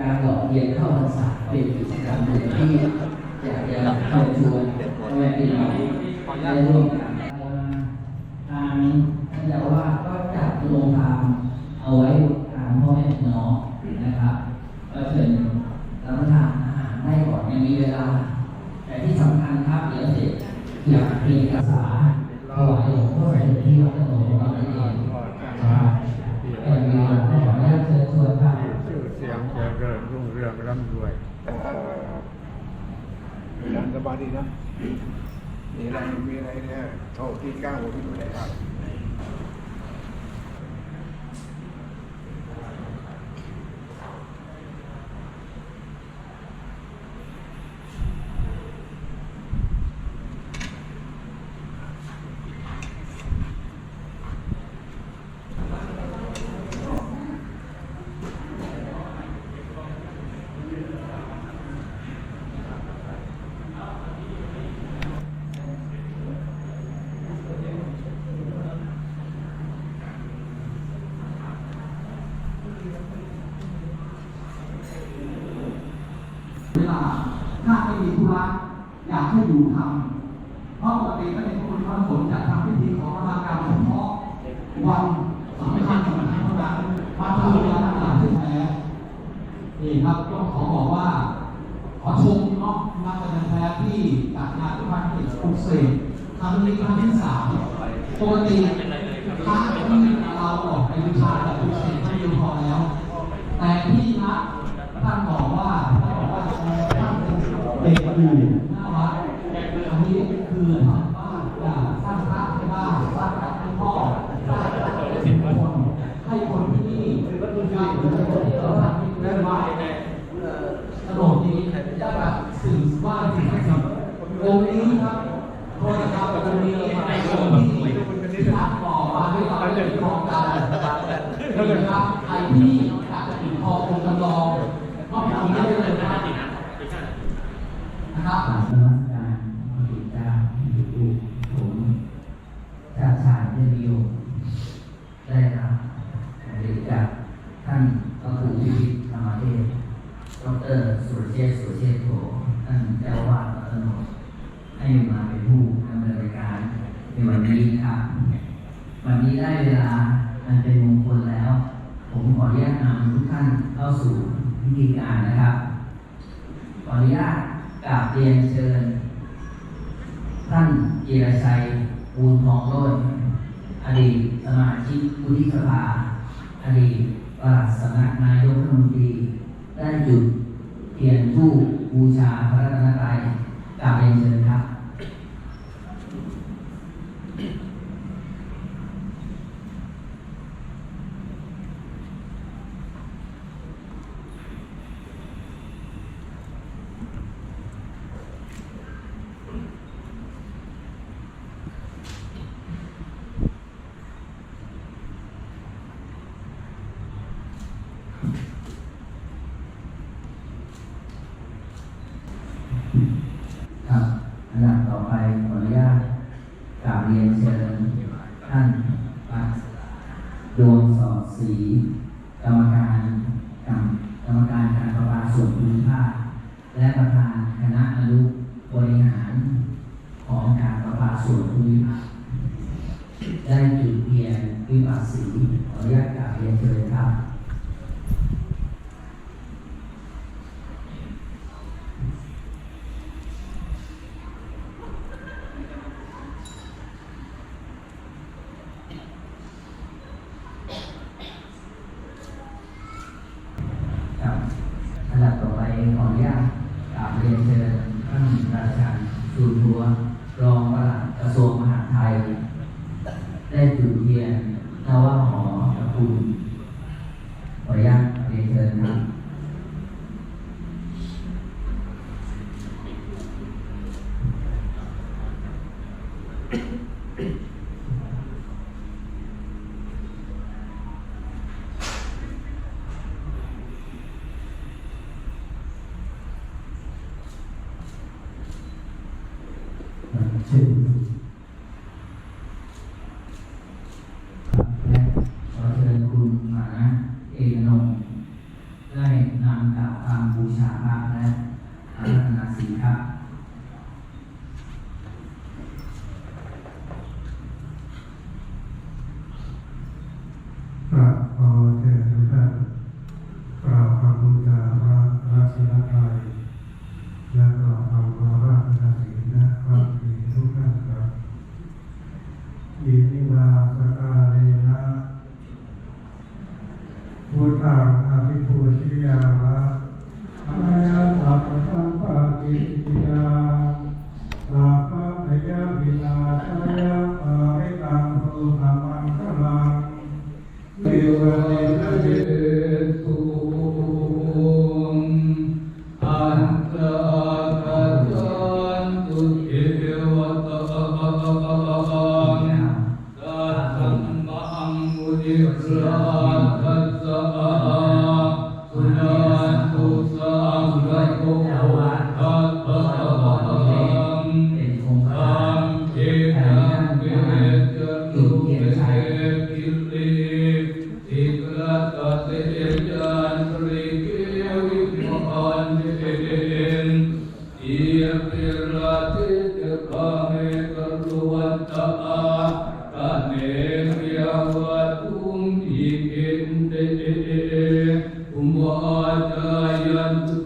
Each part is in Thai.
การหล่อเรียนเข้าพรรษาเป็นกิจกรรมหนึ่งที่อยากจะเชิญชวนแม่พี่น้องได้ร่วมกันทางท่านเจ้าอาวาสก็จัดโรงทานเอาไว้ทานพ่อแม่พี่น้องนะครับก็เชิญรับประทานอาหารได้ก่อนยังมีเวลา แต่ที่สำคัญครับเดี๋ยวเสร็จอยากเรียนภาษาถวายหลวงพ่อสมเด็จที่วัดตะโนของเราเองนะครับแต่มีหลวงพ่อขออนุญาตเชิญชวนครับ ชื่อเสียงเจริญรุ่งเรืองร่ำรวย การสบายดีนะ มีอะไร มีอะไรเนี่ยโทรที่เก้าผมที่ดูได้ครับ เวลาถ้าไม่มีธุระ อยากให้อยู่ทำเพราะปกติก็เป็นคนพระสงฆ์จะทำพิธีขอพระกรรมเฉพาะวันสำคัญสำคัญเท่านั้นมาทำเวลาต่างที่แท้นี่ครับต้องขอบอกว่า ขอชมเนาะนักแสดงแท้ที่จัดงานด้วยความเกียรติภูเสกครั้งนี้ครั้งที่สามปกติพระที่เราออกในวิชาแบบภูเสกก็เพียงพอแล้ว แต่ที่นะท่านบอกว่าท่านบอกว่าท่านเป็นเด็กอยู่หน้าวัดอันนี้คือทำบ้านอยากสร้างพระให้บ้านสร้างพระให้พ่อสร้างพระให้สิบคนให้คนที่นี่การเดินที่เราทำได้ไหวกระโดดนี้จะแบบสื่อว่าสิ่งที่ทำองค์นี้ครับโทษนะครับองค์นี้ในองค์ที่ท่านบอกว่าให้ เราได้เป็นของกันนะครับใครที่อยากจะติดคอองค์จำลองก็ไปทำได้เลยนะครับนะครับกราบนมัสการพระบิดาลูกผมชาติชายได้มีโอกาสได้รับเรียนจากท่านพระครูวิชิตธรรมเทศดรสุรเชษสุรเชษโถท่านเจ้าวาดวัดตโนให้มาเป็นผู้ดำเนินรายการในวันนี้นะครับ วันนี้ได้เวลาอันเป็นมงคลแล้ว ผมขออนุญาตนำทุกท่านเข้าสู่พิธีการนะครับ ขออนุญาตกราบเรียนเชิญ ท่านเกียรติชัยปูนทองโลดอ ดีตสมาชิกวุฒิสภาอดีตปลัดสำนักนายกรัฐมนตรีได้จุดเทียนทูปบูชาพระรัตนตรัยกราบเรียนเชิญครับอันดับต่อไปขออนุญาต กราบเรียนเชิญท่านปัสดวงสอดศรีกรรมการกรรมกรรมการการประปาส่วนภูมิภาคและประธานคณะอนุบริหารของการประปาส่วนภูมิภาคได้จุดเทียนวิปัสสีขออนุญาตกราบเรียนเชิญครับ ครับอันดับต่อไปขออนุญาตกราบเรียนเชิญท่านราชันสูนทัว รองปลัดกระทรวงมหาดไทย ได้จุด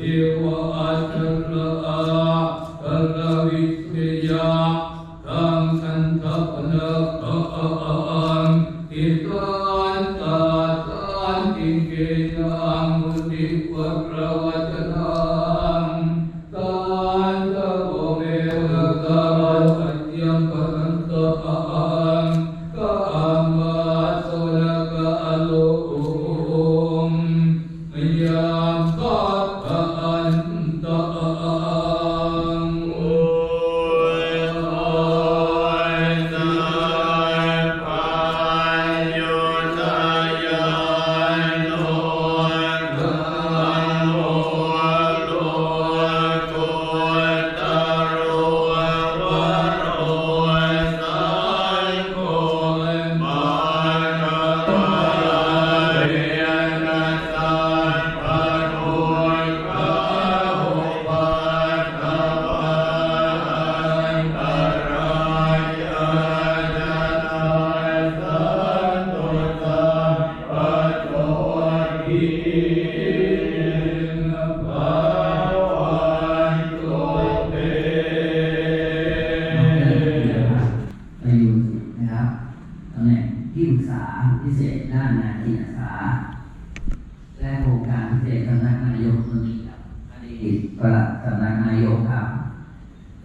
Deva Atala Atala Vita.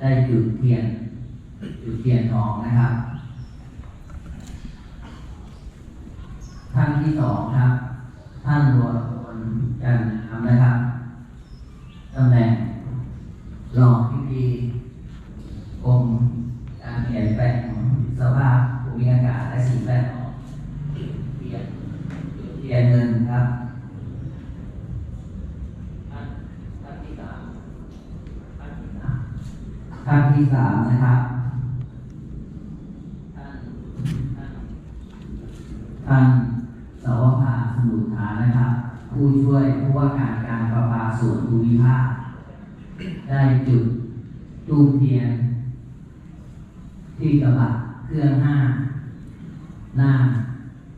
ได้จุดเทียนจุดเทียนทองนะครับ หานะครับ ผู้ช่วยผู้ว่าการการประปาส่วนภูมิภาคได้จุดตูมเทียน ที่กระบะเครื่องห้าหน้า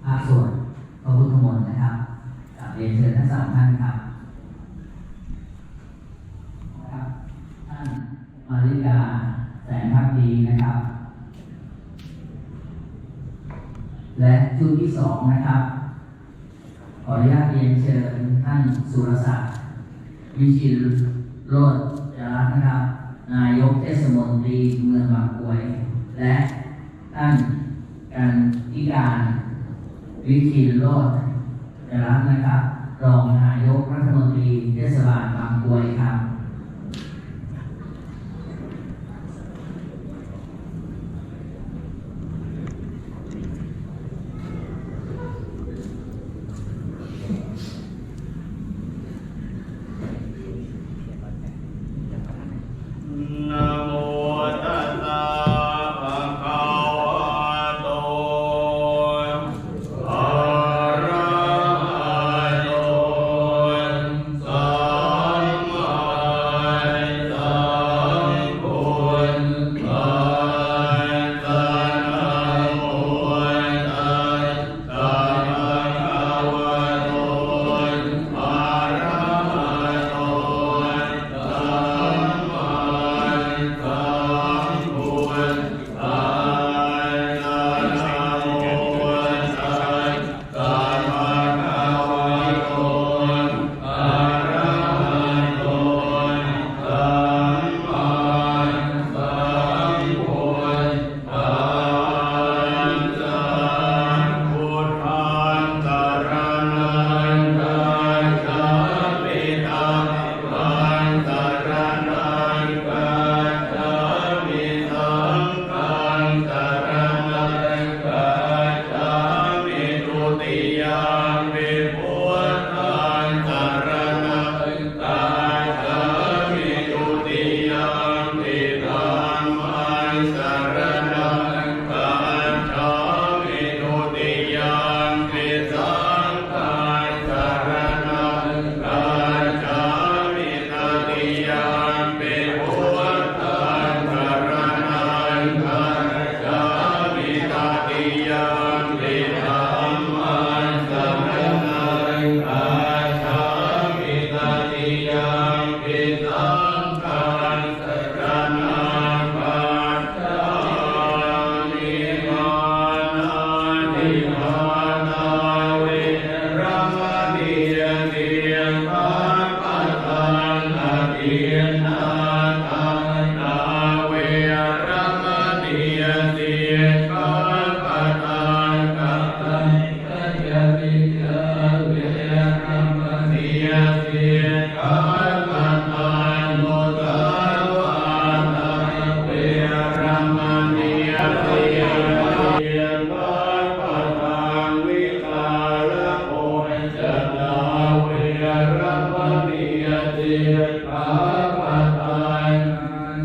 ภาส่วนพระพุทธมนต์นะครับกับเรียนเชิญทั้งสามท่านครับท่านมาริกาแสนพักดีนะครับ และชุดที่สองนะครับ ขออนุญาตเรียนเชิญท่านสุรศักดิ์วิชิลโรดจารนะครับ นายกเทศมนตรีเมืองบางกวย และท่านการทิการวิชิลโรดจารนะครับ รองนายกรัฐมนตรีเทศบาลบางกวยครับ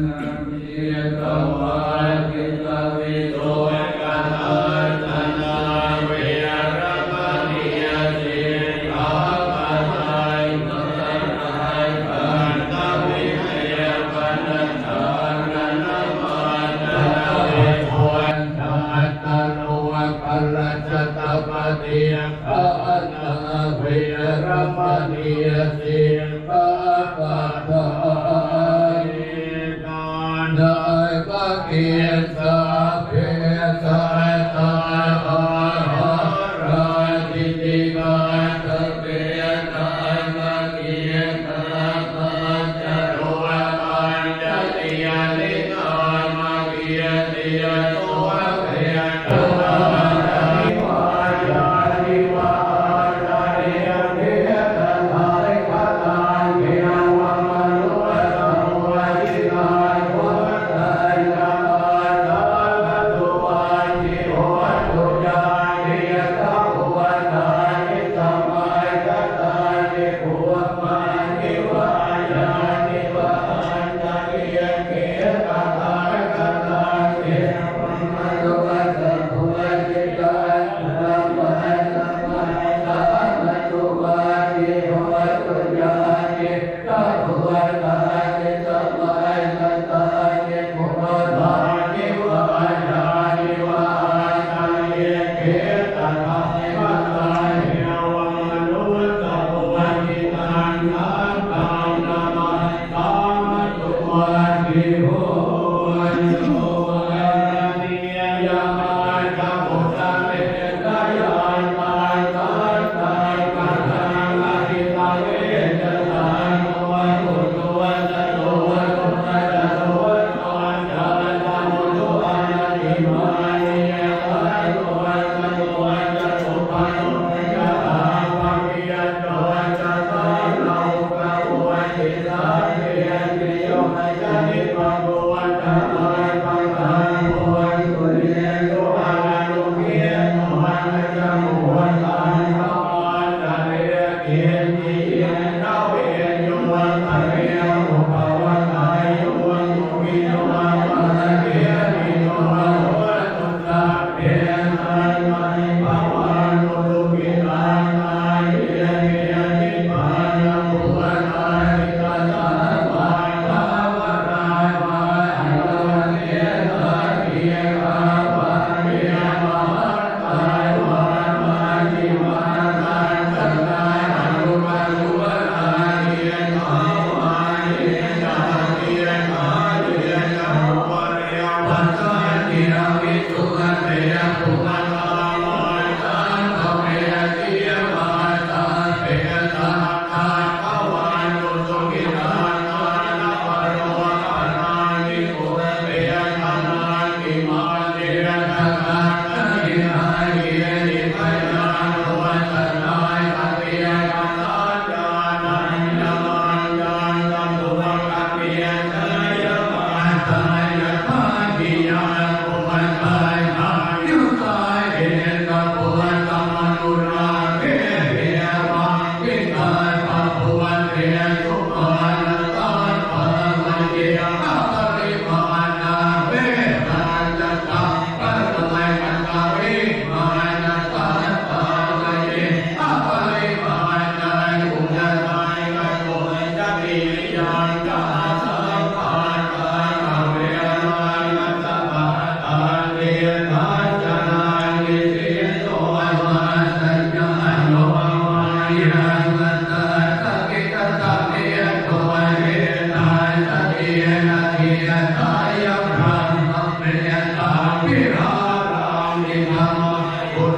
Uh,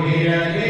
Yeah.